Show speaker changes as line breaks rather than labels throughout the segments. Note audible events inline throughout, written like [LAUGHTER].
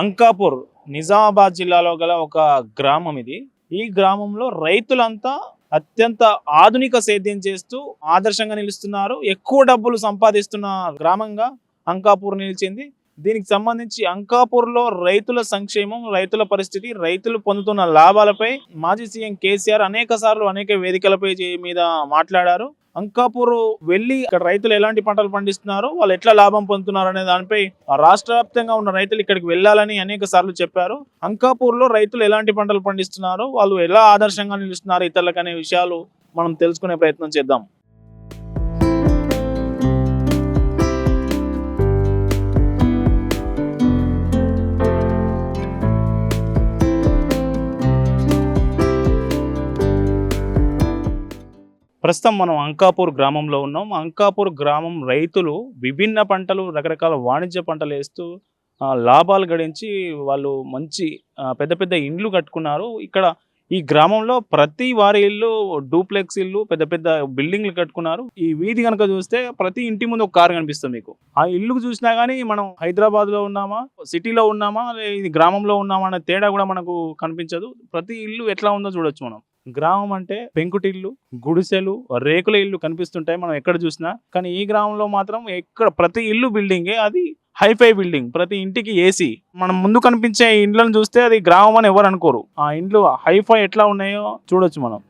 అంకాపూర్ నిజామాబాద్ జిల్లాలో గల ఒక గ్రామం ఇది. ఈ గ్రామంలో రైతులంతా అత్యంత ఆధునిక సేద్యం చేస్తూ ఆదర్శంగా నిలుస్తున్నారు. ఎక్కువ డబ్బులు సంపాదిస్తున్న గ్రామంగా అంకాపూర్ నిలిచింది. దీనికి సంబంధించి అంకాపూర్లో రైతుల సంక్షేమం రైతుల పరిస్థితి రైతులు పొందుతున్న లాభాలపై మాజీ సీఎం కేసీఆర్ అనేక సార్లు అనేక వేదికలపై మీద మాట్లాడారు. అంకాపూర్ వెళ్ళి ఇక్కడ రైతులు ఎలాంటి పంటలు పండిస్తున్నారు వాళ్ళు ఎట్లా లాభం పొందుతున్నారు అనే దానిపై ఆ రాష్ట్ర వ్యాప్తంగా ఉన్న రైతులు ఇక్కడికి వెళ్ళాలని అనేక సార్లు చెప్పారు. అంకాపూర్లో రైతులు ఎలాంటి పంటలు పండిస్తున్నారు వాళ్ళు ఎలా ఆదర్శంగా నిలుస్తున్నారు ఇతరులకు అనే విషయాలు మనం తెలుసుకునే ప్రయత్నం చేద్దాం. ప్రస్తుతం మనం అంకాపూర్ గ్రామంలో ఉన్నాం. అంకాపూర్ గ్రామం రైతులు విభిన్న పంటలు రకరకాల వాణిజ్య పంటలు వేస్తూ లాభాలు గడించి వాళ్ళు మంచి పెద్ద పెద్ద ఇండ్లు కట్టుకున్నారు. ఇక్కడ ఈ గ్రామంలో ప్రతి వారి ఇల్లు డూప్లెక్స్ ఇల్లు పెద్ద పెద్ద బిల్డింగ్లు కట్టుకున్నారు. ఈ వీధి కనుక చూస్తే ప్రతి ఇంటి ముందు ఒక కారు కనిపిస్తుంది మీకు. ఆ ఇల్లు చూసినా కానీ మనం హైదరాబాద్లో ఉన్నామా సిటీలో ఉన్నామా ఇది గ్రామంలో ఉన్నామా అనే తేడా కూడా మనకు కనిపించదు. ప్రతి ఇల్లు ఎట్లా ఉందో చూడొచ్చు మనం. గ్రామం అంటే పెంకుటిల్లు గుడిసెలు రేకుల ఇల్లు కనిపిస్తుంటాయి మనం ఎక్కడ చూసినా. కానీ ఈ గ్రామంలో మాత్రం ఎక్కడ ప్రతి ఇల్లు బిల్డింగే అది హైఫై బిల్డింగ్. ప్రతి ఇంటికి ఏసీ. మనం ముందు కనిపించే ఇండ్లను చూస్తే అది గ్రామం అని ఎవరు అనుకోరు. ఆ ఇండ్లు హైఫై ఎట్లా ఉన్నాయో చూడొచ్చు మనం.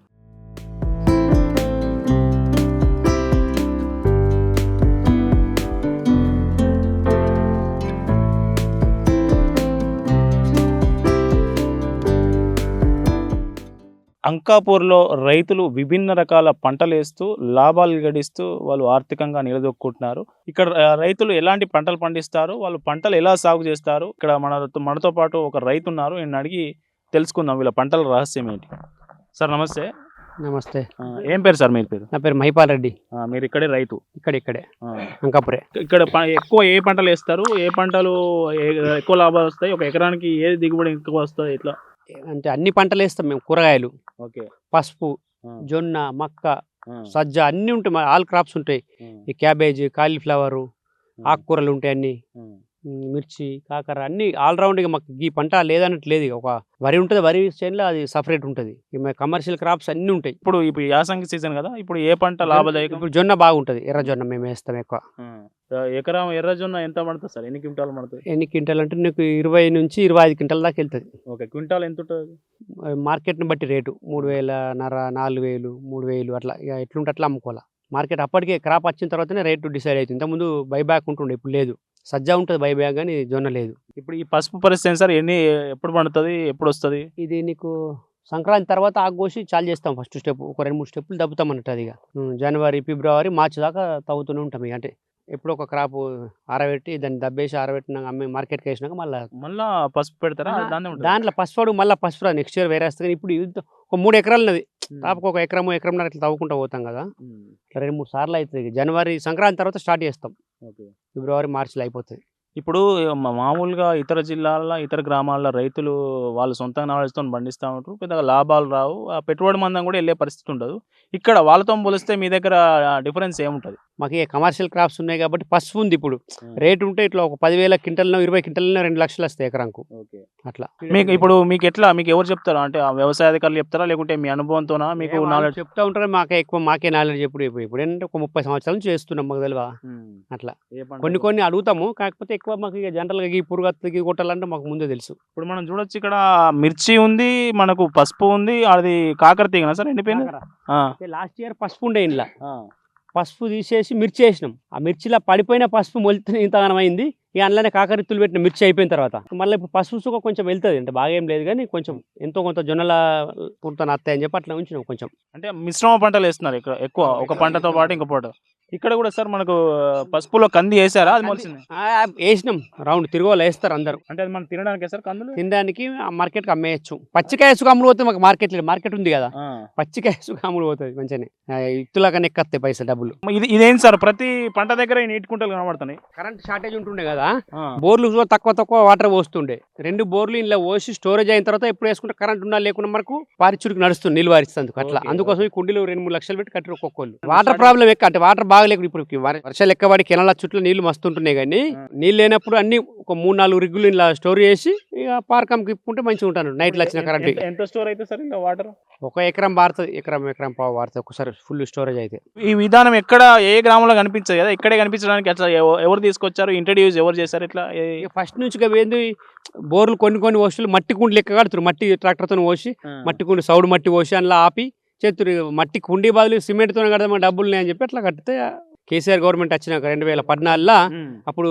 అంకాపూర్లో రైతులు విభిన్న రకాల పంటలు వేస్తూ లాభాలు గడిస్తూ వాళ్ళు ఆర్థికంగా నిలదొక్కుంటున్నారు. ఇక్కడ రైతులు ఎలాంటి పంటలు పండిస్తారు వాళ్ళు పంటలు ఎలా సాగు చేస్తారు ఇక్కడ మన మనతో పాటు ఒక రైతు ఉన్నారు. నేను అడిగి తెలుసుకుందాం వీళ్ళ పంటల రహస్యం ఏంటి. సార్ నమస్తే.
నమస్తే.
ఏం పేరు సార్ మీరు పేరు?
నా పేరు మహిపాల్ రెడ్డి.
మీరు ఇక్కడే రైతు?
ఇక్కడ ఇక్కడే. అంకాపురే.
ఇక్కడ ఎక్కువ ఏ పంటలు వేస్తారు? ఏ పంటలు ఎక్కువ లాభాలు వస్తాయి? ఒక ఎకరానికి ఏ దిగుబడి ఎక్కువ వస్తుంది? ఇట్లా.
అంటే అన్ని పంటలు వేస్తాం మేము కూరగాయలు.
ఓకే.
పసుపు జొన్న మక్క సజ్జ అన్ని ఉంటాయి మా ఆల్ క్రాప్స్ ఉంటాయి. ఈ క్యాబేజ్ కాలీఫ్లవర్ ఆకుకూరలు ఉంటాయి అన్ని. మిర్చి కాకర అన్ని ఆల్రౌండ్ ఇక మాకు ఈ పంట లేదన్నట్టు లేదు ఇక. ఒక వరి ఉంటుంది వరి చేనులో అది సపరేట్ ఉంటుంది. కమర్షియల్ క్రాప్స్ అన్ని ఉంటాయి.
ఇప్పుడు ఇప్పుడు యాసంగి సీజన్ కదా ఇప్పుడు ఏ పంట లాభదాయకం?
ఇప్పుడు జొన్న బాగుంటుంది ఎర్ర జొన్న మేము వేస్తాం ఎక్కువ.
ఎకరం ఎర్రజొన్న ఎంత పడుతుంది సార్? ఎన్ని క్వింటాలు పడుతుంది?
ఎన్ని క్వింటాల్ అంటే నీకు ఇరవై నుంచి ఇరవై ఐదు క్వింటాల్ దాకా వెళ్తుంది.
ఓకే క్వింటాల్ ఎంత ఉంటుంది?
మార్కెట్ని బట్టి రేటు. మూడు వేల నర నాలుగు వేలు మూడు వేలు అట్లా. ఇక ఎట్లుంటే అట్లా అమ్ముకోవాలి. మార్కెట్ అప్పటికే క్రాప్ వచ్చిన తర్వాతనే రేటు డిసైడ్ అవుతుంది. ఇంతకుముందు బైబ్యాక్ ఉంటుండే ఇప్పుడు లేదు. సజ్జ ఉంటుంది బైబ్యాక్ కానీ జొన్న లేదు.
ఇప్పుడు ఈ పసుపు పరిస్థితి సార్? ఎన్ని ఎప్పుడు పండుతుంది? ఎప్పుడు వస్తుంది
ఇది నీకు సంక్రాంతి తర్వాత ఆకు కోసి చాలు చేస్తాం ఫస్ట్ స్టెప్. ఒక రెండు మూడు స్టెప్పులు దబ్బుతాం అన్నట్టు అది ఇక. జనవరి ఫిబ్రవరి మార్చి దాకా తవ్వుతూనే ఉంటాం ఇక. అంటే ఎప్పుడు ఒక క్రాప్ ఆరబెట్టి దాన్ని దబ్బేసి ఆరబెట్టినాక అమ్మి మార్కెట్కి వేసినాక మళ్ళీ
మళ్ళా పసుపు పెడతారా?
దాంట్లో పసుపు మళ్ళీ పసుపు నెక్స్ట్ ఇయర్ వేరే వస్తుంది కానీ ఇప్పుడు ఒక మూడు ఎకరాలు ఉన్నది తాపకు ఒక ఎకరము ఎకరంన్నర ఇట్లా తవ్వుకుంటూ పోతాం కదా. రెండు మూడు సార్లు అవుతుంది జనవరి సంక్రాంతి తర్వాత స్టార్ట్ చేస్తాం. ఫిబ్రవరి మార్చిలో అయిపోతుంది.
ఇప్పుడు మా- మామూలుగా ఇతర జిల్లాల ఇతర గ్రామాల రైతులు వాళ్ళు సొంత నాలెడ్జ్తో పండిస్తూ ఉంటారు. పెద్దగా లాభాలు రావు. ఆ పెట్టుబడి మందం కూడా వెళ్ళే పరిస్థితి ఉండదు. ఇక్కడ వాళ్ళతో పోలిస్తే మీ దగ్గర డిఫరెన్స్ ఏముంటుంది?
మాకు కమర్షియల్ క్రాప్స్ ఉన్నాయి కాబట్టి పసుపు ఉంది ఇప్పుడు. రేట్ ఉంటే ఇట్లా ఒక పదివేల క్వింటల్లో ఇరవై క్వింటల్లో రెండు లక్షలు వస్తాయి ఎకరానికి
ఓకే.
అట్లా.
మీకు ఇప్పుడు మీకు ఎట్లా? మీకు ఎవరు చెప్తారా? అంటే ఆ వ్యవసాయ అధికారులు చెప్తారా? లేకుంటే మీ అనుభవంతోనా? మీకు నాలెడ్జ్
చెప్తా ఉంటారు మాకే ఎక్కువ మాకే నాలెడ్జ్ ఎప్పుడు ఇప్పుడు ఇప్పుడు ఏంటంటే ఒక ముప్పై సంవత్సరాల నుంచి చేస్తున్నాం మాకు తెలియదా అట్లా. కొన్ని కొన్ని అడుగుతాము కాకపోతే ఎక్కువ మాకు ఇక జనరల్గా ఈ పురుగత్తుకి కొట్టాలంటే మాకు ముందే తెలుసు.
ఇప్పుడు మనం చూడొచ్చు ఇక్కడ మిర్చి ఉంది మనకు పసుపు ఉంది అది కాకర తీగనా సార్ ఎండిపోయింది? ఆ,
లాస్ట్ ఇయర్ పసుపు ఉండే ఇంట్లో
ఆ,
పసుపు తీసేసి మిర్చి వేసినాం. ఆ మిర్చిలో పడిపోయిన పసుపు మొలితే ఇంతగానం అయింది ఇక అందులోనే కాకరిత్తులు పెట్టిన మిర్చి అయిపోయిన తర్వాత. మళ్ళీ ఇప్పుడు పసుపు సుఖ కొంచెం వెళ్తుంది. అంటే బాగా ఏం లేదు కానీ కొంచెం ఎంతో కొంత జొన్నల పుడతాను అత్తాయని చెప్పి అట్లా ఉంచినాం కొంచెం.
అంటే మిశ్రమ పంటలు వేస్తున్నారు ఇక్కడ ఎక్కువ. ఒక పంటతో పాటు ఇంకో పాటు. ఇక్కడ కూడా సార్ మనకు పసుపులో కంది వేసారా? అది మొలిసింది.
వేసినాం. రౌండ్ తిరుగులు వేస్తారు అందరూ.
అంటే అది మనం తినడానికి సార్ కందులు?
తినడానికి ఆ మార్కెట్కి అమ్మేయచ్చు. పచ్చికాయ సుఖ అమ్ముడు పోతుంది మాకు మార్కెట్ లేదు. మార్కెట్ ఉంది కదా. పచ్చికాయ సుఖ అమ్ముడు పోతుంది మంచిగానే. ఆ, ఇత్తులా కన్నా ఎక్కత్తాయి పైసలు డబ్బులు.
ఇది ఇదేంటి సార్? ప్రతి పంట దగ్గర నీటి కుంటలు కనబడుతున్నాయి.
కరెంట్ షార్టేజ్ ఉంటుండే కదా. బోర్లు తక్కువ తక్కువ వాటర్ పోస్తుండే. రెండు బోర్లు ఇంట్లో పోసి స్టోరేజ్ అయిన తర్వాత ఎప్పుడు వేసుకుంటే కరెంట్ ఉన్నా లేకుండా మనకు పారిచుడికి నడుస్తుంది నీళ్ళు వారిస్తుంది అట్లా. అందుకోసం ఈ కుండీలు రెండు మూడు లక్షలు పెట్టి కట్టారు ఒక్కొక్కళ్ళు. వాటర్ ప్రాబ్లం ఎక్కువ. అంటే వాటర్ బాగా బాగా లేకుండా ఇప్పుడు వర- వర్షాలు ఎక్కబడి కెనాల చుట్టూ నీళ్ళు మస్తు ఉంటున్నాయి కానీ నీళ్ళు లేనప్పుడు అన్ని ఒక మూడు నాలుగు రిగ్గులు ఇలా స్టోర్ చేసి ఇక పార్కం ఇప్పుకుంటే మంచిగా ఉంటాను నైట్లో వచ్చిన కరెంట్
ఎంత- స్టోర్ అయితే సార్ ఇలా వాటర్?
ఒక ఎకరం బారుతుంది ఎకరం ఎకరం పావు బారుతుంది ఒకసారి ఫుల్ స్టోరేజ్ అయితే.
ఈ విధానం ఎక్కడ ఏ గ్రామంలో కనిపించదు కదా ఇక్కడే కనిపించడానికి అట్లా ఎవ- ఎవరు తీసుకొచ్చారు ఇంట్రడ్యూస్ ఎవరు చేశారు ఇట్లా
ఇక ఫస్ట్ నుంచి ఇక ఏంది బోర్లు కొన్ని కొన్ని వస్తువులు మట్టి కుండ్లు లెక్క కడుతున్నారు. మట్టి ట్రాక్టర్తో పోసి మట్టి కుండి సౌడు మట్టి పోసి అందులో ఆపి చేతురు మట్టి కుండి బదులు సిమెంట్తో కడదామని డబ్బులు అని చెప్పి అట్లా కడితే కేసీఆర్ గవర్నమెంట్ వచ్చినాక రెండు వేల పద్నాలుగులో. అప్పుడు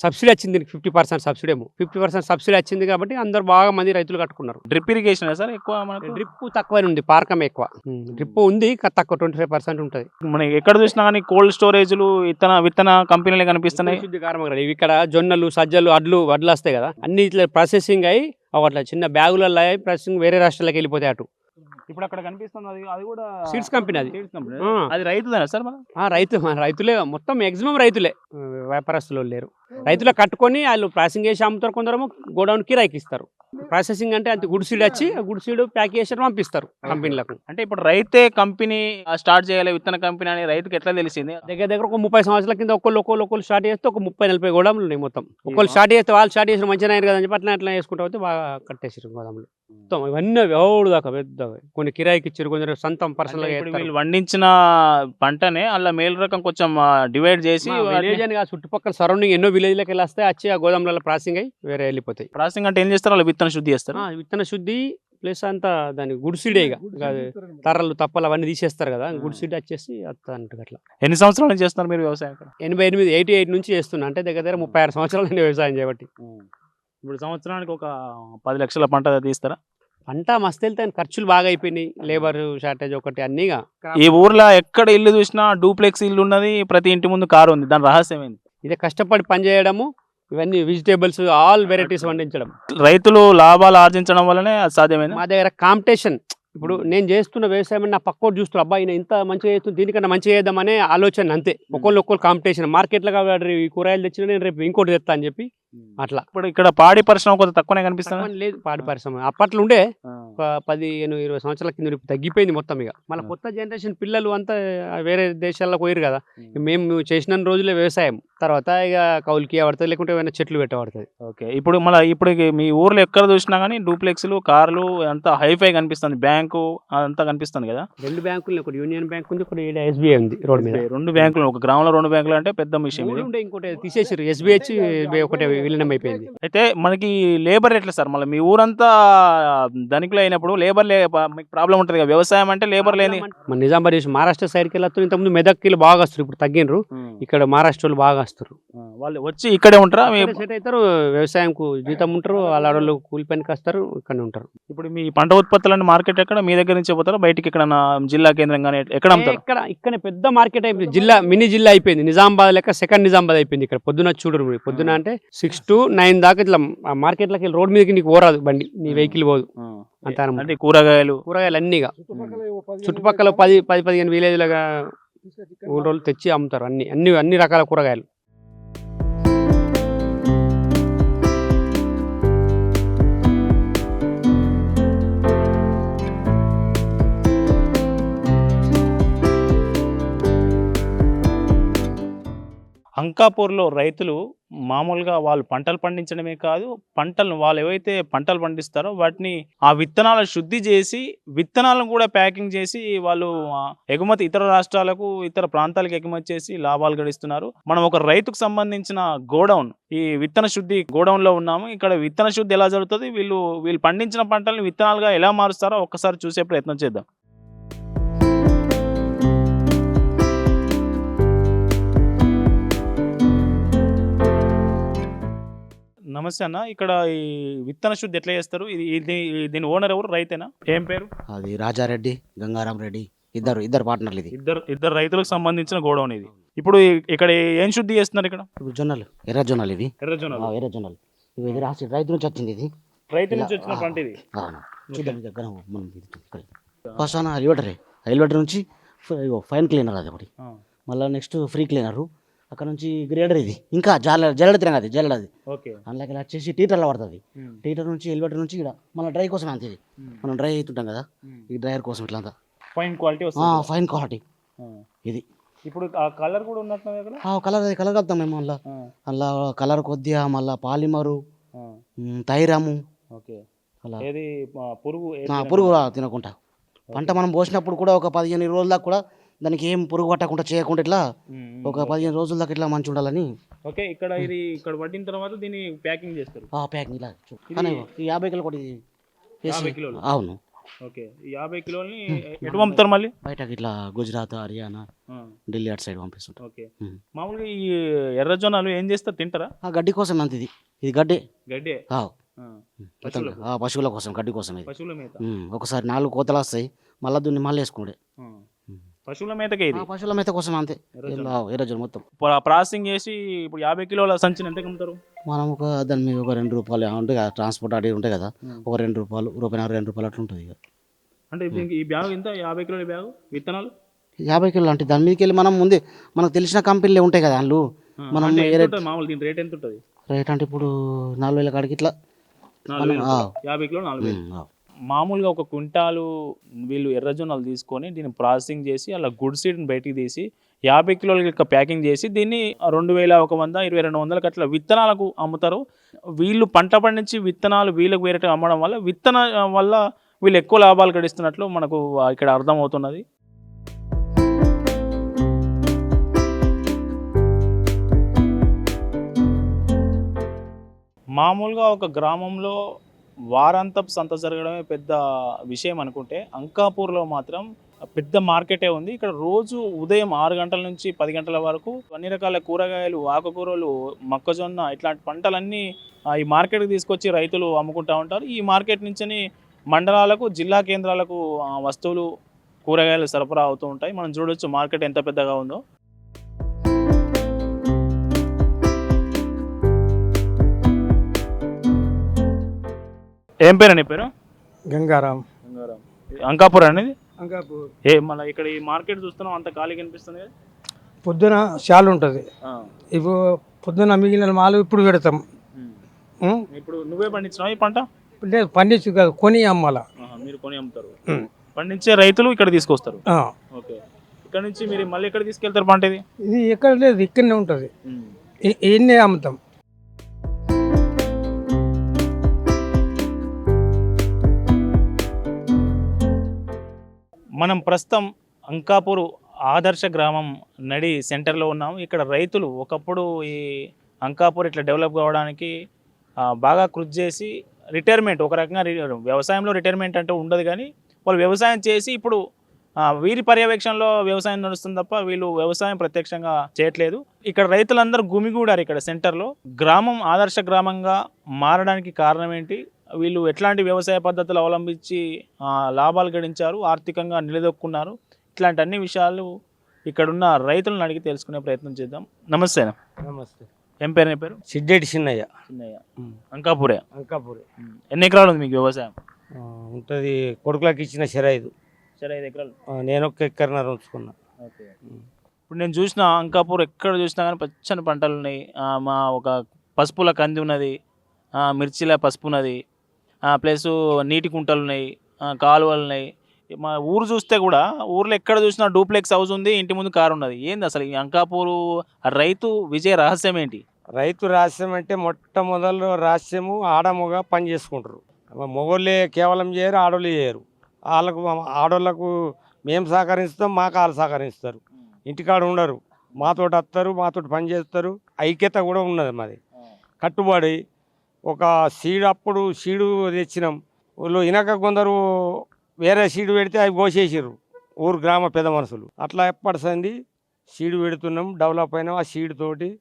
సబ్సిడీ వచ్చింది ఫిఫ్టీ పర్సెంట్ సబ్సిడీ ఏమో. ఫిఫ్టీ పర్సెంట్ సబ్సిడీ వచ్చింది కాబట్టి అందరు బాగా మంది రైతులు కట్టుకున్నారు.
డ్రిప్ ఇరిగేషన్ సార్ ఎక్కువ మనకు?
డ్రిప్ తక్కువనే ఉంది పార్కం ఎక్కువ. డ్రిప్ ఉంది తక్కువ ట్వంటీ ఫైవ్ పర్సెంట్ ఉంటుంది.
మనం ఎక్కడ చూసినా కానీ కోల్డ్ స్టోరేజ్లు విత్తన విత్తన కంపెనీలే కనిపిస్తున్నాయి.
శుద్ధి ఇవి ఇక్కడ జొన్నలు సజ్జలు అడ్లు వడ్లు వస్తాయి కదా. అన్ని ఇట్లా ప్రాసెసింగ్ అయ్యి అట్లా చిన్న బ్యాగులలో ప్రాసెసింగ్ వేరే రాష్ట్రాలకు వెళ్ళిపోతాయి అటు.
ఇప్పుడు అక్కడ కనిపిస్తుంది అది అది కూడా
సీడ్స్ కంపెనీ అది.
Company.
ఆ.
అది రైతుదేనా సార్ మన
ఆ, రైతు రైతులే. మొత్తం మాక్సిమం రైతులే. వ్యాపారస్తులు లేరు. రైతులే కట్టుకొని వాళ్ళు ప్రాసెసింగ్ చేసి అమ్ముతారు కొందరేమో గోడౌన్ కిరాయికి ఇస్తారు. ప్రాసెసింగ్ అంటే అంత గుడ్ సీడ్ వచ్చి గుడ్ సీడ్ ప్యాక్ చేసి పంపిస్తారు కంపెనీలకు.
అంటే ఇప్పుడు రైతే కంపెనీ స్టార్ట్ చేయాలి విత్తన కంపెనీ అని రైతుకి ఎట్లా తెలిసింది?
దగ్గర దగ్గర ఒక ముప్పై సంవత్సరాల కింద ఒకళ్ళు ఒకళ్ళు స్టార్ట్ చేస్తే ఒక ముప్పై నలభై గోదాములు ఉన్నాయి మొత్తం. ఒకళ్ళు స్టార్ట్ చేస్తే వాళ్ళు స్టార్ట్ చేసిన మంచిగా అయ్యారు కదా అని చెప్పి అట్లా అట్లా చేసుకుంటూ పోతే బాగా కట్టేసారు గోదాములు మొత్తం ఇవన్నీ ఎవడు దాకా పెద్ద కొన్ని కిరాయికి ఇచ్చారు కొందరు సొంతం పర్సనల్గా.
వీళ్ళు పండించిన పంటనే అలా మేలు రకం కొంచెం డివైడ్ చేసి
విలేజ్ అని చుట్టుపక్కల సరౌండింగ్ ఎన్నో విలేజ్లకు వెళ్ళి వస్తే వచ్చి ఆ గోదాములలో ప్రాసెసింగ్ అయ్యి వేరే వెళ్ళిపోతాయి.
ప్రాసెసింగ్ అంటే ఏం చేస్తారు? వాళ్ళు విత్తన శుద్ధి చేస్తారు.
విత్తన శుద్ధి ప్లస్ అంతా దాని గుడిసిడే ఇక. ఇక అది తర్రలు తప్పలు అవన్నీ తీసేస్తారు కదా. గుడిసిడి వచ్చేసి అంటారు అట్లా
ఎన్ని సంవత్సరాల నుంచి చేస్తున్నారు మీరు వ్యవసాయం
ఎనభై ఎనిమిది ఎయిటీ ఎయిట్ నుంచి చేస్తున్నా. అంటే దగ్గర దగ్గర ముప్పై ఆరు సంవత్సరాలు నేను వ్యవసాయం చేయబట్టి.
ఇప్పుడు సంవత్సరానికి ఒక పది లక్షల పంట తీస్తారా?
పంట మస్తు వెళ్తే ఖర్చులు బాగా అయిపోయినాయి. లేబర్ షార్టేజ్ ఒకటి అన్నీగా
ఈ ఊర్లో ఎక్కడ ఇల్లు చూసినా డూప్లెక్స్ ఇల్లు ఉన్నది. ప్రతి ఇంటి ముందు కారు ఉంది. దాని రహస్యం ఏంది?
ఇదే కష్టపడి పని చేయడము ఇవన్నీ వెజిటేబుల్స్ ఆల్ వెరైటీస్ పండించడం
రైతులు లాభాలు ఆర్జించడం వల్లనే అది సాధ్యమైంది?
మా దగ్గర కాంపిటీషన్ ఇప్పుడు నేను చేస్తున్న వ్యవసాయం నా పక్కోటి చూస్తున్నా అబ్బాయి నేను ఇంత మంచిగా చేస్తుంది దీనికన్నా మంచిగా చేద్దామనే ఆలోచన అంతే. ఒకళ్ళు ఒకళ్ళు కాంపిటీషన్ మార్కెట్లో కాబట్టి ఈ కూరగాయలు తెచ్చిన నేను రేపు ఇంకోటి తెస్తా అని చెప్పి అట్లా.
ఇప్పుడు ఇక్కడ పాడి పరిశ్రమ కొంత తక్కువనే కనిపిస్తుంది.
లేదు. పాడి పరిశ్రమ. అప్పట్లో ఉండే ఒక పదిహేను ఇరవై సంవత్సరాల కింద ఇప్పుడు తగ్గిపోయింది మొత్తం ఇక. మళ్ళీ కొత్త జనరేషన్ పిల్లలు అంతా వేరే దేశాల్లో పోయారు కదా. మేము చేసిన రోజులే వ్యవసాయం. తర్వాత ఇక కౌలుకి పడుతుంది లేకుంటే ఏమైనా చెట్లు పెట్టబడుతుంది
ఓకే. ఇప్పుడు మళ్ళీ ఇప్పుడు మీ ఊర్లో ఎక్కడ చూసినా కానీ డూప్లెక్స్లు కార్లు అంతా హైఫై కనిపిస్తుంది. బ్యాంకు అంతా కనిపిస్తుంది కదా.
రెండు బ్యాంకులు ఒకటి యూనియన్ బ్యాంక్ ఉంది ఒకటి ఎస్బీఐ ఉంది రోడ్ మీద.
రెండు బ్యాంకులు ఒక గ్రామంలో రెండు బ్యాంకులు అంటే పెద్ద విషయం
ఉండే ఇంకోటి తీసేసారు ఎస్బీఐ ఎస్బీఐ ఒకటి విలీనం అయిపోయింది.
అయితే మనకి లేబర్ ఎట్లా సార్? మళ్ళీ మీ ఊరంతా ధనికులు అయినప్పుడు లేబర్ మీకు ప్రాబ్లం ఉంటుంది కదా? వ్యవసాయం అంటే లేబర్ లేని
మన నిజామాబాద్ చేసి మహారాష్ట్ర సైడ్కి వెళ్ళొచ్చు ఇంతకుముందు మెదక్కి బాగా వస్తారు ఇప్పుడు తగ్గినరు. ఇక్కడ మహారాష్ట్ర వాళ్ళు బాగా వస్తారు
వాళ్ళు వచ్చి ఇక్కడే ఉంటారా?
సెట్ అవుతారు. వ్యవసాయంకు జీతం ఉంటారు. వాళ్ళ ఆడవాళ్ళు కూలి పనికి వస్తారు. ఇక్కడనే ఉంటారు.
ఇప్పుడు మీ పంట ఉత్పత్తులను మార్కెట్ ఎక్కడ? మీ దగ్గర నుంచి పోతారా? బయటికి ఎక్కడ జిల్లా కేంద్రం కానీ ఎక్కడ అమ్ముతారు?
ఇక్కడ ఇక్కడ పెద్ద మార్కెట్ అయిపోయింది. జిల్లా మినీ జిల్లా అయిపోయింది. నిజామాబాద్ లెక్క సెకండ్ నిజామాబాద్ అయిపోయింది ఇక్కడ. పొద్దున చూడరు. పొద్దున అంటే సిక్స్ టు నైన్ దాకా ఇట్లా మార్కెట్లోకి వెళ్ళి రోడ్ మీదకి నీకు పోరాదు బండి. నీ వెహికల్ పోదు. అంత
అంటే కూరగాయలు.
కూరగాయలు అన్నీగా చుట్టుపక్కల పది పది పదిహేను విలేజ్లుగా ఊళ్ళో తెచ్చి అమ్ముతారు అన్ని. అన్ని అన్ని రకాల కూరగాయలు.
అంకాపూర్లో రైతులు మామూలుగా వాళ్ళు పంటలు పండించడమే కాదు పంటలు వాళ్ళు ఏవైతే పంటలు పండిస్తారో వాటిని ఆ విత్తనాలను శుద్ధి చేసి విత్తనాలను కూడా ప్యాకింగ్ చేసి వాళ్ళు ఎగుమతి ఇతర రాష్ట్రాలకు ఇతర ప్రాంతాలకు ఎగుమతి చేసి లాభాలు గడిస్తున్నారు. మనం ఒక రైతుకు సంబంధించిన గోడౌన్ ఈ విత్తన శుద్ధి గోడౌన్లో ఉన్నాము. ఇక్కడ విత్తన శుద్ధి ఎలా జరుగుతుంది? వీళ్ళు వీళ్ళు పండించిన పంటలను విత్తనాలుగా ఎలా మారుస్తారో ఒక్కసారి చూసే ప్రయత్నం చేద్దాం. నమస్తే అన్న. ఇక్కడ ఈ విత్తన శుద్ధి ఎట్లా చేస్తారు? ఇది ఇది దీని ఓనర్ ఎవరు? రైతేనా? ఏం పేరు?
అది రాజారెడ్డి గంగారాం రెడ్డి. ఇద్దరు ఇద్దరు పార్ట్నర్లు ఇది.
ఇద్దరు ఇద్దరు రైతులకు సంబంధించిన గోడౌన్ ఇది. ఇప్పుడు ఇక్కడ ఏం శుద్ధి చేస్తున్నారు ఇక్కడ?
ఇప్పుడు జొన్నలు ఎర్ర జొన్నలు ఇవి.
ఎర్ర
ఆ, ఎర్ర జొన్నలు. ఇవి ఇది రాసి రైతు నుంచి వచ్చింది ఇది.
రైతు నుంచి వచ్చిన పంట ఇది?
అవును. చూద్దాం ఇది దగ్గర మనం ఇది ఇక్కడ. ఫస్ట్ అన్న ఎలివేటరే ఎలివేటర్ నుంచి ఫ- ఇగో ఫైన్ క్లీనర్ అది ఒకటి.
ఆ,
మళ్ళీ నెక్స్ట్ ఫ్రీ క్లీనరు అక్కడ నుంచి గ్రేడర్ ఇది. ఇంకా జల్ల జల్లడ తిరగదు అది జల్లడ అది.
ఓకే.
అందులోకి ఇలా వచ్చేసి టీటర్లో పడుతుంది. టీటర్ నుంచి ఎలివేటర్ నుంచి ఇక్కడ మళ్ళీ డ్రై కోసం అంత ఇది.
ఉమ్,
మనం డ్రై అవుతుంటాం కదా. ఈ డ్రైయర్ కోసం ఇట్లా అంతా.
ఫైన్ క్వాలిటీ
ఫైన్ క్వాలిటీ ఇది.
ఇప్పుడు ఆ కలర్ కూడా
ఆ కలర్ కలర్ కలుపుతాం మేము మళ్ళీ. అలా కలర్ కొద్దిగా మళ్ళీ పాలిమరు తైరము.
పురుగు?
పురుగు తినకుండా. పంట మనం పోసినప్పుడు కూడా ఒక పదిహేను రోజుల దాకా కూడా దానికి ఏం పురుగు పట్టకుండా చేయకుండా ఇట్లా ఒక పదిహేను రోజుల దాకా ఇట్లా మంచి ఉండాలని.
ఓకే ఇక్కడ ఇది ఇక్కడ పట్టిన తర్వాత దీన్ని ప్యాకింగ్ చేస్తారు.
ఆ ప్యాకింగ్ ఇలా. కానీ యాభై కిలో
యాభై కిలోలు.
అవును.
ఓకే యాభై కిలోల్ని ఎటు పంపుతారు మళ్ళీ?
బయటకి ఇట్లా గుజరాత్ హర్యానా ఢిల్లీ అటు సైడ్ పంపిస్తుంటాం
ఓకే. మామూలుగా ఈ ఎర్ర జొన్నలు ఏం చేస్తారు? తింటారా?
ఆ గడ్డి కోసం అంత ఇది. ఇది గడ్డి.
గడ్డే?
పశువుల కోసం గడ్డి కోసం ఇది. ఒకసారి నాలుగు కోతలు వస్తాయి. మళ్ళీ దున్ని మళ్ళీ వేసుకుంటే
ఆ. పశువుల మేతకే ఇది?
పశువుల మేత కోసం అంతే.
ఎర్రజొన్న.
మొత్తం.
ప్రా- ప్రాసెసింగ్ చేసి ఇప్పుడు యాభై కిలోల సంచిని ఎంత అమ్ముతారు?
మనం ఒక దాని మీద ఒక రెండు రూపాయలు ఉంటాయి కదా ట్రాన్స్పోర్ట్ అడిగి ఉంటాయి కదా. ఒక రెండు రూపాయలు రూపాయి రెండు రూపాయలు అట్లా ఉంటుంది ఇక.
అంటే ఈ బ్యాగ్ ఎంత? యాభై కిలోల బ్యాగ్? విత్తనాలు?
యాభై కిలో అంటే దాని మీదకి వెళ్ళి మనం ముందే మనకు తెలిసిన కంపెనీలు ఉంటాయి కదా వాళ్ళు
ఆ,
మనం రేట్
ఉంటుంది మామూలు దీని రేట్ ఎంత ఉంటుంది?
రేట్ అంటే ఇప్పుడు నాలుగు వేల కాడికి ఇట్లా.
యాభై కిలో నాలుగు వేలు. మామూలుగా ఒక క్వింటాలు వీళ్ళు ఎర్రజొన్నలు తీసుకొని దీన్ని ప్రాసెసింగ్ చేసి అలా గుడ్ సీడ్ని బయటికి తీసి యాభై కిలోల యొక్క ప్యాకింగ్ చేసి దీన్ని రెండు వేల ఒక వంద ఇరవై రెండు వందలకి అట్లా విత్తనాలకు అమ్ముతారు. వీళ్ళు పంట పండించి విత్తనాలు వీళ్ళకి వేరేగా అమ్మడం వల్ల విత్తన వల్ల వీళ్ళు ఎక్కువ లాభాలు గడిస్తున్నట్లు మనకు ఇక్కడ అర్థమవుతున్నది. మామూలుగా ఒక గ్రామంలో వారాంతపు సంత జరగడమే పెద్ద విషయం అనుకుంటే అంకాపూర్లో మాత్రం పెద్ద మార్కెటే ఉంది. ఇక్కడ రోజు ఉదయం ఆరు గంటల నుంచి పది గంటల వరకు అన్ని రకాల కూరగాయలు ఆకుకూరలు మొక్కజొన్న ఇట్లాంటి పంటలన్నీ ఈ మార్కెట్కి తీసుకొచ్చి రైతులు అమ్ముకుంటూ ఉంటారు. ఈ మార్కెట్ నుంచి మండలాలకు జిల్లా కేంద్రాలకు వస్తువులు కూరగాయలు సరఫరా అవుతూ ఉంటాయి. మనం చూడొచ్చు మార్కెట్ ఎంత పెద్దగా ఉందో. ఏం పేరు నీ పేరు?
గంగారాం.
అంకాపూర్ అనేది
అంకాపూర్.
ఏ మళ్ళీ ఇక్కడ ఈ మార్కెట్ చూస్తున్నాం అంత ఖాళీ కనిపిస్తుంది
పొద్దున శాలు ఉంటుంది. ఇప్పుడు పొద్దున మిగిలిన మాలు ఇప్పుడు పెడతాం?
ఇప్పుడు నువ్వే పండించినావు ఈ పంట?
లేదు పండించు కాదు కొని అమ్మాల.
మీరు కొని అమ్ముతారు. పండించే రైతులు ఇక్కడ తీసుకొస్తారు. ఓకే. ఇక్కడ నుంచి మీరు మళ్ళీ ఎక్కడ తీసుకెళ్తారు పంట ఇది?
ఇది ఎక్కడ లేదు ఇక్కడనే ఉంటుంది. ఎన్నే అమ్ముతాం.
మనం ప్రస్తుతం అంకాపూర్ ఆదర్శ గ్రామం నడి సెంటర్లో ఉన్నాము. ఇక్కడ రైతులు ఒకప్పుడు ఈ అంకాపూర్ ఇట్లా డెవలప్ కావడానికి బాగా కృషి చేసి రిటైర్మెంట్ ఒక రకంగా వ్యవసాయంలో రిటైర్మెంట్ అంటే ఉండదు కానీ వాళ్ళు వ్యవసాయం చేసి ఇప్పుడు వీరి పర్యవేక్షణలో వ్యవసాయం నడుస్తుంది తప్ప వీళ్ళు వ్యవసాయం ప్రత్యక్షంగా చేయట్లేదు. ఇక్కడ రైతులందరూ గుమిగూడారు ఇక్కడ సెంటర్లో. గ్రామం ఆదర్శ గ్రామంగా మారడానికి కారణం ఏంటి? వీళ్ళు ఎట్లాంటి వ్యవసాయ పద్ధతులు అవలంబించి లాభాలు గడించారు ఆర్థికంగా నిలదొక్కున్నారు. ఇట్లాంటి అన్ని విషయాలు ఇక్కడున్న రైతులను అడిగి తెలుసుకునే ప్రయత్నం చేద్దాం. నమస్తే.
నమస్తే.
ఏం పేరు పేరు?
సిడ్డేటి చిన్నయ్య.
చిన్నయ్య. అంకాపూరే.
అంకాపూర్.
ఎన్ని ఎకరాలు ఉంది మీకు వ్యవసాయం?
ఉంటుంది కొడుకులకు ఇచ్చిన
సరే ఐదు ఎకరాలు.
నేను ఒక ఎక్కరన్నర ఉంచుకున్నా.
ఓకే. ఇప్పుడు నేను చూసిన అంకాపూర్ ఎక్కడ చూసినా కానీ పచ్చని పంటలు ఉన్నాయి మా ఒక పసుపుల కంది ఉన్నది మిర్చిల పసుపు ఉన్నది ప్లస్ నీటి కుంటలు ఉన్నాయి కాలువలు ఉన్నాయి. మా ఊరు చూస్తే కూడా ఊర్లో ఎక్కడ చూసినా డూప్లెక్స్ హౌస్ ఉంది ఇంటి ముందు కారు ఉన్నది. ఏంది అసలు ఈ అంకాపూరు రైతు విజయ రహస్యం ఏంటి?
రైతు రహస్యం అంటే మొట్టమొదలు రహస్యము ఆడమొగ పని చేసుకుంటారు. మొగోళ్ళే కేవలం చేయరు ఆడోళ్ళు చేయరు. వాళ్ళకు ఆడోళ్ళకు మేము సహకరిస్తాం మాకు వాళ్ళు సహకరిస్తారు. ఇంటికాడ ఉండరు. మాతోటి వస్తారు మాతోటి పని చేస్తారు. ఐక్యత కూడా ఉన్నది మాది. కట్టుబడి ఒక సీడ్ అప్పుడు సీడు తెచ్చినాం. వాళ్ళు ఇనక కొందరు వేరే సీడు పెడితే అవి కోసేసారు ఊరు గ్రామ పెద్ద మనుషులు. అట్లా ఎప్పటిసంది సీడు పెడుతున్నాం డెవలప్ అయినాం. ఆ సీడ్ తోటి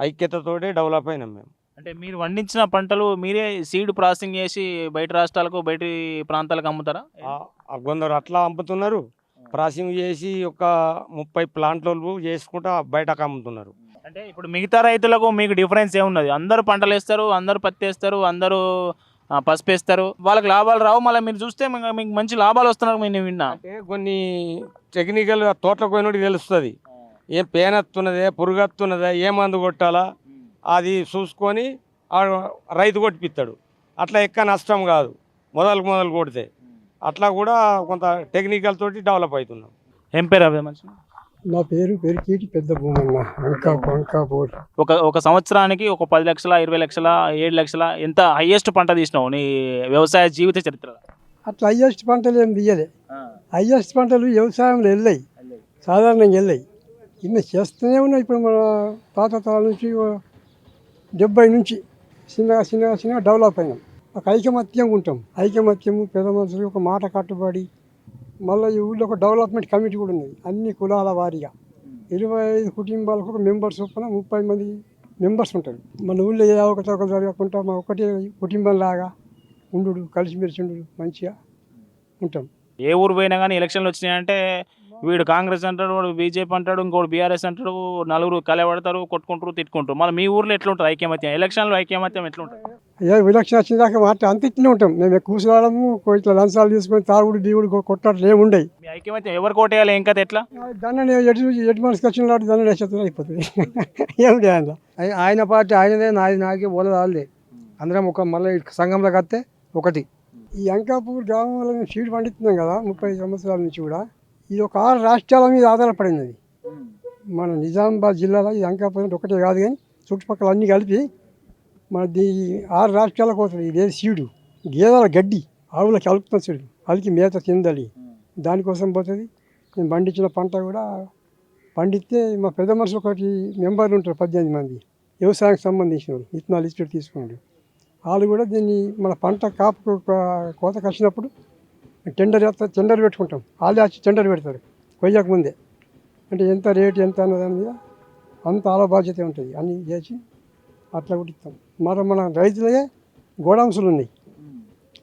ఐక్యతతోటే డెవలప్ అయినాం మేము.
అంటే మీరు పండించిన పంటలు మీరే సీడ్ ప్రాసెసింగ్ చేసి బయట రాష్ట్రాలకు బయట ప్రాంతాలకు అమ్ముతారా?
కొందరు అట్లా అమ్ముతున్నారు. ప్రాసెసింగ్ చేసి ఒక ముప్పై ప్లాంట్లు చేసుకుంటా బయటకు అమ్ముతున్నారు.
అంటే ఇప్పుడు మిగతా రైతులకు మీకు డిఫరెన్స్ ఏమున్నది? అందరూ పంటలు వేస్తారు అందరూ పత్తి వేస్తారు అందరూ పసుపు వేస్తారు. వాళ్ళకి లాభాలు రావు మళ్ళీ మీరు చూస్తే మీకు మంచి లాభాలు వస్తున్నారు నేను విన్నా.
అంటే కొన్ని టెక్నికల్ తోటలకు పోయినోడికి తెలుస్తుంది. ఏం పేనెత్తున్నదే పురుగత్తున్నదే ఏ మందు కొట్టాలా అది చూసుకొని రైతు కొట్టిపిస్తాడు. అట్లా ఎక్క నష్టం కాదు. మొదలు మొదలు కొడితే. అట్లా కూడా కొంత టెక్నికల్ తోటి డెవలప్ అవుతున్నాం.
ఏం పేరు అదే మంచి
నా పేరు పెరికేటి పెద్ద భూమన్న అంకా అంకాపూర్
ఒక ఒక సంవత్సరానికి ఒక పది లక్షల ఇరవై లక్షల ఏడు లక్షల ఎంత హైయెస్ట్ పంట తీసినావు నీ వ్యవసాయ జీవిత చరిత్ర?
అట్లా హయ్యెస్ట్ పంటలు ఏం తీయలే. హయ్యెస్ట్ పంటలు వ్యవసాయంలో వెళ్ళాయి. సాధారణంగా వెళ్ళాయి. ఇన్ని చేస్తూనే ఉన్నాయి ఇప్పుడు మన తాత తరాల నుంచి డెబ్బై నుంచి చిన్నగా చిన్నగా చిన్నగా డెవలప్ అయినాం. ఒక ఐకమత్యంగా ఉంటాం. ఐకమత్యము పెద్ద మనుషులు ఒక మాట కట్టుబడి మళ్ళీ ఈ ఊళ్ళో ఒక డెవలప్మెంట్ కమిటీ కూడా ఉన్నది. అన్ని కులాల వారీగా. ఇరవై ఐదు కుటుంబాలకు ఒక మెంబర్స్ చొప్పున ముప్పై మంది మెంబర్స్ ఉంటారు. మన ఊళ్ళో ఏ అవకతవకలు జరగకుండా మా ఒకటే కుటుంబం లాగా ఉండు కలిసిమెలిసి ఉండు మంచిగా ఉంటాం.
ఏ ఊరు పోయినా కానీ ఎలక్షన్లు వచ్చినాయంటే వీడు కాంగ్రెస్ అంటాడు వాడు బీజేపీ అంటాడు ఇంకోటి బీఆర్ఎస్ అంటాడు నలుగురు కలబడతారు కొట్టుకుంటారు తిట్టుకుంటారు. మళ్ళీ మీ ఊర్లో ఎట్లుంటుంది ఐక్యమత్యం? ఎలక్షన్లో ఐక్యమత్యం ఎట్లుంటుంది?
ఏ విలక్షణ వచ్చిందాక మాట అంత ఇట్లనే ఉంటాం. మేము కూర్చోవడము ఇట్లా లంచాలు తీసుకొని తాగుడు దీవుడు కొట్టట్లు ఏమి ఉండయి
మీ ఐక్యమత్యం ఎవరు కోటేయాలి ఏం కథ ఎట్లా?
దాన్ని ఎటు ఎటు మనసుకు వచ్చిన నాడు దాన్ని వేసేస్తుంది అయిపోతుంది. ఏమిటి ఆయన
ఆయ- ఆయన పార్టీ ఆయనదే నాది నాకే ఓలది వాళ్ళదే అందరం ఒక మళ్ళీ సంఘంలోకి వస్తే ఒకటి.
ఈ అంకాపూర్ గ్రామంలో మేము సీడ్ పండిస్తున్నాం కదా ముప్పై సంవత్సరాల నుంచి కూడా. ఇది ఒక ఆరు రాష్ట్రాల మీద ఆధారపడింది అది. మన నిజామాబాద్ జిల్లాలో ఇది అంకాపురం ఒకటే కాదు కానీ చుట్టుపక్కల అన్నీ కలిపి మన దీ ఆరు రాష్ట్రాలకు పోతుంది ఇదే సీడు? గేదెల గడ్డి ఆవులకి అలుపుతాం చూడు అలికి మేత తిందలి. దానికోసం పోతుంది. నేను పండించిన పంట కూడా పండిస్తే మా పెద్ద మనుషులు ఒకటి మెంబర్లు ఉంటారు పద్దెనిమిది మంది. వ్యవసాయానికి సంబంధించిన వాళ్ళు. విత్తనాలు ఇచ్చి తీసుకోండి వాళ్ళు కూడా దీన్ని మన పంట కాపు కోతకు వచ్చినప్పుడు టెండర్ చేస్తా టెండర్ పెట్టుకుంటాం. వాళ్ళు వచ్చి టెండర్ పెడతారు. కొయ్యక ముందే. అంటే ఎంత రేటు ఎంత అన్న దాని మీద అంత ఆలో బాధ్యత ఉంటుంది. అన్నీ చేసి అట్లా కుట్టిస్తాం. మరి మన రైతులే గోడాంసులు ఉన్నాయి.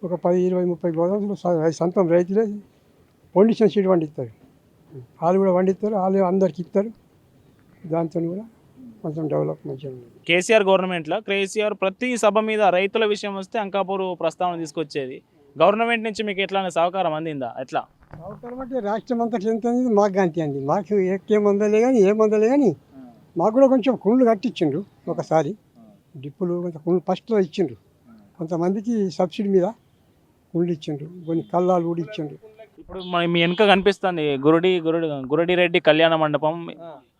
ఒక పది ఇరవై ముప్పై గోదాంసులు సొంతం రైతులే పండించిన సీడ్ పండిస్తారు వాళ్ళు కూడా పండిస్తారు వాళ్ళు అందరికి ఇస్తారు. దాంతో కూడా కొంచెం డెవలప్ మంచిగా ఉంది
కేసీఆర్ గవర్నమెంట్లో కేసీఆర్ ప్రతి సభ మీద రైతుల విషయం వస్తే అంకాపూర్ ప్రస్తావన తీసుకొచ్చేది. గవర్నమెంట్ నుంచి మీకు ఎట్లా సహకారం అందిందా? ఎట్లా?
సౌకర్యం అంటే రాష్ట్రం అంతా ఎంత మాకు అంతే అండి మాకు ఏం మందలే కానీ ఏ మందలే కానీ మాకు కూడా కొంచెం కుండ్లు కట్టించిండ్రు ఒకసారి. డిప్పులు కొంత కుండ్లు ఫస్ట్లో ఇచ్చిండ్రు. కొంతమందికి సబ్సిడీ మీద కుండ్లు ఇచ్చిండ్రు. కొన్ని కళ్ళాలు కూడా ఇచ్చిండ్రు.
ఇప్పుడు మీ వెనుక కనిపిస్తుంది గురుడి గురుడి గురుడి రెడ్డి కళ్యాణ మండపం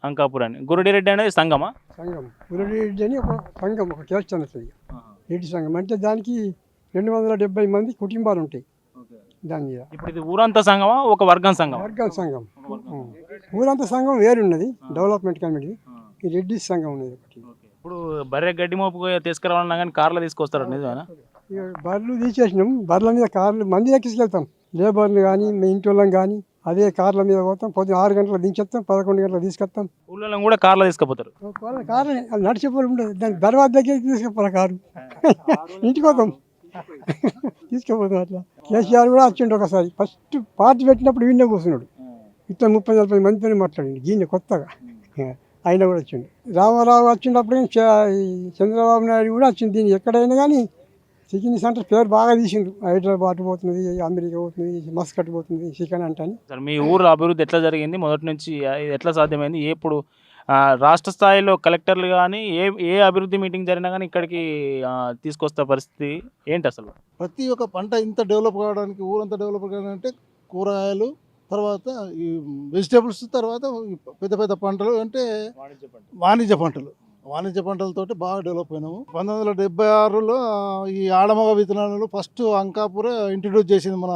అంకాపూర్ అని గురుడి రెడ్డి అనేది సంగమా
సంఘం. రెడ్డి అని ఒక సంఘం ఒక వస్తుంది. రెడ్డి సంఘం. అంటే దానికి రెండు వందల డెబ్బై మంది కుటుంబాలు ఉంటాయి దాని మీద.
ఇప్పుడు ఇది ఊరంతా సంగమా ఒక వర్గం సంగమా
వర్గాల సంఘం. ఊరంతా సంఘం వేరున్నది డెవలప్మెంట్ కమిటీ. ఈ రెడ్డి సంఘం ఉన్నది ఒకటి.
ఇప్పుడు బర్రె గడ్డి మోపు తీసుకురావాలన్నా కానీ కార్లో తీసుకొస్తారు నిజమేనా?
బర్రెలు తీసేసినాం బర్రెల మీద కార్లు మంది ఎక్కించుకెళ్తాం. లేబర్లు కానీ మీ ఇంటి వాళ్ళం కానీ అదే కార్ల మీద పోతాం. పొద్దున ఆరు గంటలకు దించేస్తాం పదకొండు గంటలకు తీసుకొస్తాం.
ఊళ్ళో కూడా కార్లో తీసుకుపోతారు.
వాళ్ళ కారు అది నడిచేపోలు ఉండదు. దాని దర్వాజ దగ్గరికి తీసుకుపోవాలి కారు. ఇంటికి పోతాం. [LAUGHS] తీసుకుపోతాం అట్లా కేసీఆర్ కూడా వచ్చిండు ఒకసారి. ఫస్ట్ పార్టీ పెట్టినప్పుడు వీళ్ళే కూర్చున్నాడు. ఇట్లా ముప్పై నలభై మందితో మాట్లాడింది గీయన కొత్తగా. ఆయన కూడా వచ్చిండు. రామారావు వచ్చినప్పుడు చంద్రబాబు నాయుడు కూడా వచ్చింది దీన్ని ఎక్కడైనా కానీ చికెన్ సెంటర్ పేరు బాగా తీసిండు. హైదరాబాద్ పోతుంది అమెరికా పోతుంది మస్కట్ పోతుంది చికెన్
సార్ మీ ఊరు అభివృద్ధి ఎట్లా జరిగింది? మొదటి నుంచి ఎట్లా సాధ్యమైంది? ఎప్పుడు రాష్ట్ర స్థాయిలో కలెక్టర్లు కానీ ఏ ఏ అభివృద్ధి మీటింగ్ జరిగినా కానీ ఇక్కడికి తీసుకొస్తా పరిస్థితి ఏంటి అసలు?
ప్రతి ఒక్క పంట ఇంత డెవలప్ కావడానికి ఊరంతా డెవలప్ కావాలంటే కూరగాయలు తర్వాత ఈ వెజిటేబుల్స్ తర్వాత పెద్ద పెద్ద పంటలు అంటే వాణిజ్య పంటలు. వాణిజ్య పంటలతోటి బాగా డెవలప్ అయినాము. పంతొమ్మిది వందల డెబ్బై ఆరులో ఈ ఆడమగ విత్తనాలు ఫస్ట్ అంకాపురే ఇంట్రడ్యూస్ చేసింది మన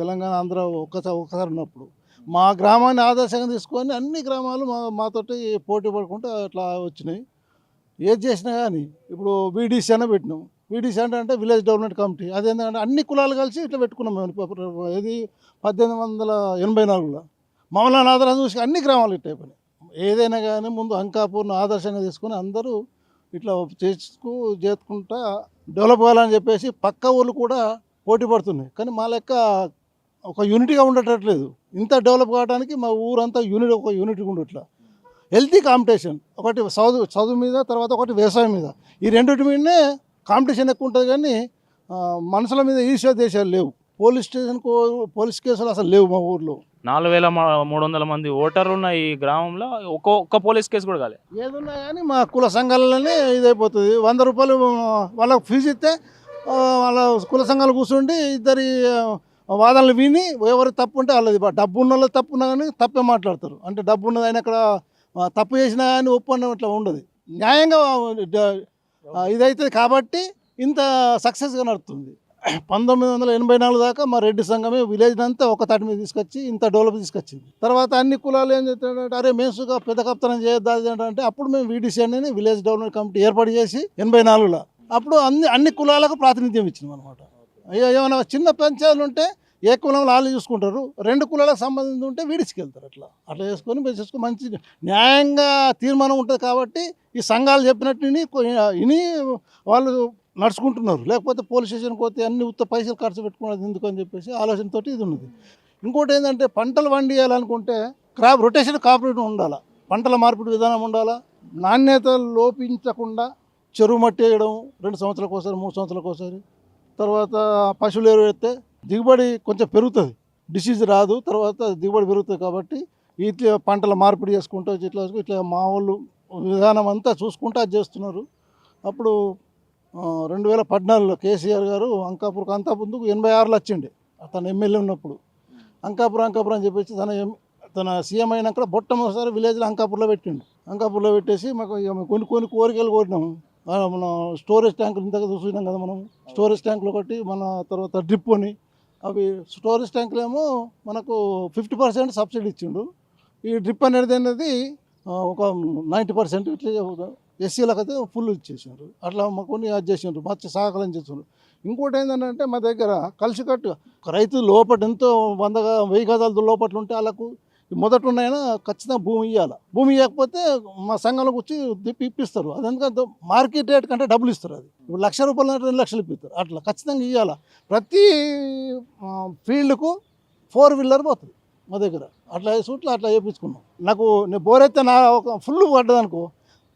తెలంగాణ ఆంధ్ర ఒక్కసారి ఒక్కసారి ఉన్నప్పుడు. మా గ్రామాన్ని ఆదర్శంగా తీసుకొని అన్ని గ్రామాలు మా మాతోటి పోటీ పడుకుంటూ అట్లా వచ్చినాయి. ఏది చేసినా కానీ ఇప్పుడు వీడీసీ అనే పెట్టినాం. వీడీసీ అంటే అంటే విలేజ్ డెవలప్మెంట్ కమిటీ. అదేంటంటే అన్ని కులాలు కలిసి ఇట్లా పెట్టుకున్నాం మేము. ఇది పద్దెనిమిది వందల ఎనభై నాలుగులో. మమ్మల్ని ఆదరణ చూసి అన్ని గ్రామాలు ఇట్లా అయిపోయినాయి. ఏదైనా కానీ ముందు అంకాపూర్ను ఆదర్శంగా తీసుకొని అందరూ ఇట్లా చేసుకు చేసుకుంటా డెవలప్ కావాలని చెప్పేసి పక్క ఊళ్ళు కూడా పోటీ పడుతున్నాయి. కానీ మా లెక్క ఒక యూనిట్గా ఉండటట్లేదు. ఇంత డెవలప్ కావడానికి మా ఊరంతా యూనిట్ ఒక యూనిట్గా ఉండట్లా హెల్తీ కాంపిటీషన్ ఒకటి చదువు చదువు మీద తర్వాత ఒకటి వ్యవసాయం మీద. ఈ రెండింటి మీదనే కాంపిటీషన్ ఎక్కువ ఉంటుంది కానీ మనుషుల మీద ఈర్ష్య దేశాలు లేవు. పోలీస్ స్టేషన్ పోలీస్ కేసులు అసలు లేవు మా ఊర్లో.
నాలుగు వేల మూడు వందల మంది ఓటర్లు ఉన్న ఈ గ్రామంలో ఒక్క ఒక్క పోలీస్ కేసు కూడా కాలే.
ఏదున్నా కానీ మా కుల సంఘాలలోనే ఇదైపోతుంది. వంద రూపాయలు వాళ్ళకి ఫీజు ఇస్తే వాళ్ళ కుల సంఘాలు కూర్చుండి ఇద్దరి వాదనలు విని ఎవరు తప్పు ఉంటే వాళ్ళది డబ్బు ఉన్న వాళ్ళు తప్పు ఉన్నా కానీ తప్పే మాట్లాడతారు. అంటే డబ్బు ఉన్నది ఆయన అక్కడ తప్పు చేసినా కానీ ఒప్పందం ఇట్లా ఉండదు. న్యాయంగా ఆ, ఇదైతుంది కాబట్టి ఇంత సక్సెస్గా నడుస్తుంది పంతొమ్మిది వందల ఎనభై నాలుగు దాకా మా రెడ్డి సంఘమే విలేజ్ అంతా ఒక తాటి మీద తీసుకొచ్చి ఇంత డెవలప్ తీసుకొచ్చింది. తర్వాత అన్ని కులాలు ఏం చెప్తాడంటే అరే మేసుగా పెద్ద కప్తనం చేయొద్దు అంటే అప్పుడు మేము వీడిసి అనేది విలేజ్ డెవలప్మెంట్ కమిటీ ఏర్పాటు చేసి ఎనభై నాలుగులో అప్పుడు అన్ని అన్ని కులాలకు ప్రాతినిధ్యం ఇచ్చినాం అనమాట ఏమైనా చిన్న పంచాయతీలు ఉంటే ఏ కులంలో వాళ్ళు చూసుకుంటారు రెండు కులాలకు సంబంధించి ఉంటే వీడికి వెళ్తారు అట్లా. అట్లా చేసుకొని చేసుకొని మంచి న్యాయంగా తీర్మానం ఉంటుంది కాబట్టి ఈ సంఘాలు చెప్పినట్టు విని వాళ్ళు నడుచుకుంటున్నారు. లేకపోతే పోలీస్ స్టేషన్కి పోతే అన్ని ఉత్త పైసలు ఖర్చు పెట్టుకున్నది ఎందుకు అని చెప్పేసి ఆలోచనతో ఇది ఉన్నది. ఇంకోటి ఏంటంటే పంటలు పండియాలనుకుంటే క్రాప్ రొటేషన్ కాపరేటివ్ ఉండాలి. పంటల మార్పిడి విధానం ఉండాలా. నాణ్యత లోపించకుండా చెరువు మట్టి వేయడం రెండు సంవత్సరాలకు ఒకసారి మూడు సంవత్సరాలకు ఒకసారి తర్వాత పశువులు ఎరువు వేస్తే దిగుబడి కొంచెం పెరుగుతుంది. డిసీజ్ రాదు తర్వాత దిగుబడి పెరుగుతుంది కాబట్టి ఇట్లా పంటల మార్పిడి చేసుకుంటూ ఇట్లా ఇట్లా మా వాళ్ళు విధానం అంతా చూసుకుంటూ అది చేస్తున్నారు. అప్పుడు రెండు వేల పద్నాలుగులో కేసీఆర్ గారు అంకాపూర్ అంతా ముందుకు ఎనభై ఆరులో వచ్చిండే. తన ఎమ్మెల్యే ఉన్నప్పుడు. అంకాపురం అంకాపురం అని చెప్పేసి తన ఎం- తన సీఎం అయినాక మొట్టమొదటిసారి విలేజ్లో అంకాపూర్లో పెట్టిండు. అంకాపూర్లో పెట్టేసి మాకు కొన్ని కొన్ని కోరికలు కోరినాము. మన స్టోరేజ్ ట్యాంకులు ఇంతగా చూసినాం కదా మనం. స్టోరేజ్ ట్యాంకులు ఒకటి మన తర్వాత డ్రిప్ అని అవి స్టోరేజ్ ట్యాంకులేమో మనకు ఫిఫ్టీ పర్సెంట్ సబ్సిడీ ఇచ్చిండు. ఈ డ్రిప్ అనేది అనేది ఒక నైంటీ పర్సెంట్ ఇట్లా ఎస్సీలకు అయితే ఫుల్ ఇచ్చేసారు అట్లా మాకు కొన్ని అది చేసిండ్రు మత్స్య సహకారం చేస్తున్నారు ఇంకోటి ఏంటంటే మా దగ్గర కలిసికట్టు రైతు లోపల ఎంతో వంద వెయ్యి గజాల లోపల ఉంటే వాళ్ళకు మొదట ఉన్నాయన ఖచ్చితంగా భూమి ఇవ్వాలి భూమి ఇవ్వకపోతే మా సంఘంలోకి వచ్చి తిప్పి ఇప్పిస్తారు. అది ఎందుకంటే మార్కెట్ రేట్ కంటే డబ్బులు ఇస్తారు అది. ఇప్పుడు లక్ష రూపాయలు రెండు లక్షలు ఇప్పిస్తారు. అట్లా ఖచ్చితంగా ఇవ్వాలి ప్రతి ఫీల్డ్కు ఫోర్ వీలర్ పోతుంది మా దగ్గర. అట్లా సూట్లు అట్లా చేయించుకున్నాం నాకు నేను బోర్ నా ఒక ఫుల్ పడ్డదనుకో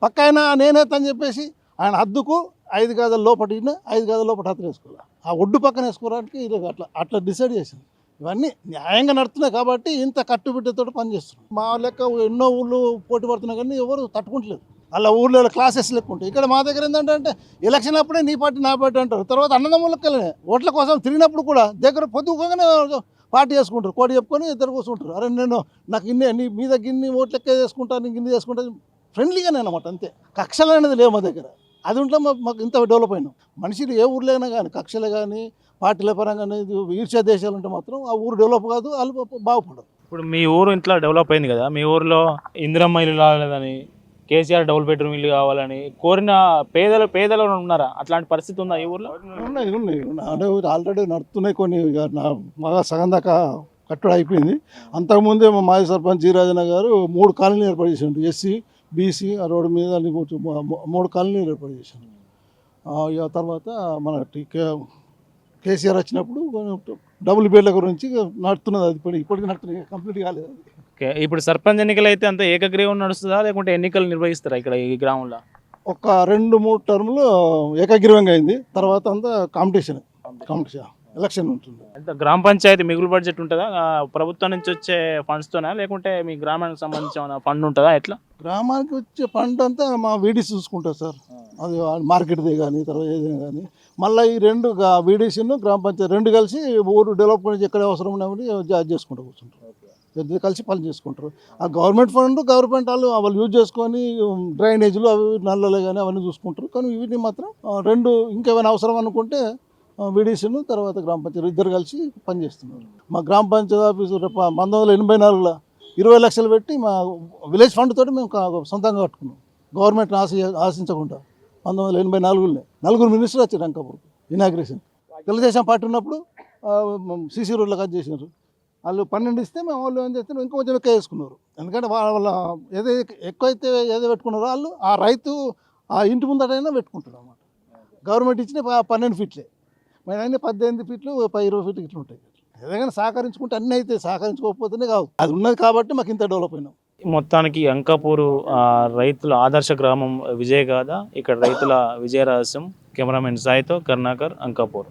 పక్క ఆయన నేనైతే అని చెప్పేసి ఆయన హద్దుకు ఐదు గదుల లోపల ఇన్న ఐదు గదుల లోపల హత్తులు వేసుకోవాలి. ఆ ఒడ్డు పక్కన వేసుకోవడానికి ఇది అట్లా అట్లా డిసైడ్ చేసింది. ఇవన్నీ న్యాయంగా నడుస్తున్నాయి కాబట్టి ఇంత కట్టుబిడ్డతో పనిచేస్తున్నాం మా లెక్క ఎన్నో ఊళ్ళు పోటీ పడుతున్నాయి కానీ ఎవరు తట్టుకుంటలేదు. అలా ఊళ్ళో క్లాసెస్ లెక్క ఉంటాయి. ఇక్కడ మా దగ్గర ఏంటంటే ఎలక్షన్ అప్పుడే నీ పార్టీ నా పార్టీ అంటారు. తర్వాత అన్నదమ్ములకెళ్ళనే ఓట్ల కోసం తిరిగినప్పుడు కూడా దగ్గర పొద్దుకోగానే పార్టీ చేసుకుంటారు. కోటి చెప్పుకొని ఇద్దరు కూర్చుంటారు. అరే నేను నాకు ఇన్ని నీ మీద గిన్ని ఓట్లు ఎక్క చేసుకుంటా నీకు ఇన్ని చేసుకుంటా ఫ్రెండ్లీగానే అనమాట అంతే. కక్షలు అనేది లేవు మా దగ్గర. అది ఉంటే మాకు ఇంత డెవలప్ అయినాం. మనుషులు ఏ ఊర్లో అయినా కానీ కక్షలు కానీ పార్టీల పరంగా అనేది ఈర్ష్యా దేశాలు ఉంటే మాత్రం ఆ ఊరు డెవలప్ కాదు వాళ్ళు బాగుపడరు.
ఇప్పుడు మీ ఊరు ఇంట్లో డెవలప్ అయింది కదా మీ ఊరిలో ఇందిరమ్మ ఇల్లు రాలేదని కేసీఆర్ డబుల్ బెడ్రూమ్ ఇల్లు కావాలని కోరిన పేదలు పేదలు ఉన్నారా? అట్లాంటి పరిస్థితి ఉందా ఈ ఊర్లో?
ఉన్నాయి ఉన్నాయి. అంటే ఆల్రెడీ నడుస్తున్నాయి కొన్ని మగ సగం దాకా కట్టడి అయిపోయింది. అంతకుముందే మా మాజీ సర్పంచ్ జీరాజన గారు మూడు కాలనీలు ఏర్పాటు చేసిండు. ఎస్సీ బీసీ ఆ రోడ్డు మీద మూడు కాలనీలు ఏర్పాటు ఇక తర్వాత మన కేసీఆర్ వచ్చినప్పుడు డబుల్ బెడ్ల గురించి నడుతున్నది అది ఇప్పుడు ఇప్పటికీ నడుతున్నాయి కంప్లీట్ కాలేదు.
ఓకే ఇప్పుడు సర్పంచ్ ఎన్నికలు అయితే అంత ఏకగ్రీవం నడుస్తుందా? లేకుంటే ఎన్నికలు నిర్వహిస్తారా ఇక్కడ ఈ గ్రామంలో?
ఒక రెండు మూడు టర్ములు ఏకగ్రీవంగా అయింది. తర్వాత అంతా కాంపిటీషన్. కాంపిటీషన్ ఎలక్షన్ ఉంటుంది.
ఎంత గ్రామ పంచాయతీ మిగులు బడ్జెట్ ఉంటుందా? ప్రభుత్వం నుంచి వచ్చే ఫండ్స్తోనా లేకుంటే మీ గ్రామానికి సంబంధించిన ఫండ్ ఉంటుందా? ఎట్లా?
గ్రామానికి వచ్చే పంట అంతా మా వీడిసి చూసుకుంటారు సార్. అది మార్కెట్దే కానీ తర్వాత ఏదైనా కానీ మళ్ళీ ఈ రెండు వీడిసిను గ్రామ పంచాయతీ రెండు కలిసి ఊరు డెవలప్మెంట్ ఎక్కడ అవసరం ఉన్నవి జాబ్ చేసుకుంటూ కూర్చుంటారు. ఇద్దరు కలిసి పని చేసుకుంటారు. ఆ గవర్నమెంట్ ఫండ్ గవర్నమెంట్ వాళ్ళు వాళ్ళు యూజ్ చేసుకొని డ్రైనేజీలు అవి నల్లలు కానీ అవన్నీ చూసుకుంటారు. కానీ వీటిని మాత్రం రెండు ఇంకేమైనా అవసరం అనుకుంటే వీడిసిను తర్వాత గ్రామ పంచాయతీ ఇద్దరు కలిసి పనిచేస్తున్నారు మా గ్రామ పంచాయతీ ఆఫీసు పంతొమ్మిది వందల ఎనభై నాలుగులో ఇరవై లక్షలు పెట్టి మా విలేజ్ ఫండ్ తోటి మేము సొంతంగా కట్టుకున్నాం. గవర్నమెంట్ ఆశ ఆశించకుండా. పంతొమ్మిది వందల ఎనభై నాలుగులోనే నలుగురు మినిస్టర్ వచ్చారు అంకాపూర్ ఇనాగ్రేషన్. తెలుగుదేశం పార్టీ ఉన్నప్పుడు సీసీ రోడ్లు కట్ చేసినారు. వాళ్ళు పన్నెండు ఇస్తే మేము వాళ్ళు ఏం చేస్తే ఇంకా కొంచెం ఎక్కువ వేసుకున్నారు. ఎందుకంటే వాళ్ళ వాళ్ళ ఏదో ఎక్కువైతే ఏదో పెట్టుకున్నారో వాళ్ళు ఆ రైతు ఆ ఇంటి ముందటైనా పెట్టుకుంటారు అన్నమాట. గవర్నమెంట్ ఇచ్చిన పన్నెండు ఫీట్లే. మేము అయినా పద్దెనిమిది ఫీట్లు పది ఇరవై ఫీట్లు ఇట్లా ఉంటాయి. ఏదైనా సహకరించుకుంటే అన్నీ అయితే సహకరించుకోకపోతేనే కాదు అది ఉన్నది కాబట్టి మాకు ఇంత డెవలప్ అయినాం.
మొత్తానికి అంకాపూరు రైతుల ఆదర్శ గ్రామం విజయగాథ. ఇక్కడ రైతుల విజయ రహస్యం కెమెరామెన్ సాయితో కరుణాకర్ అంకాపూర్.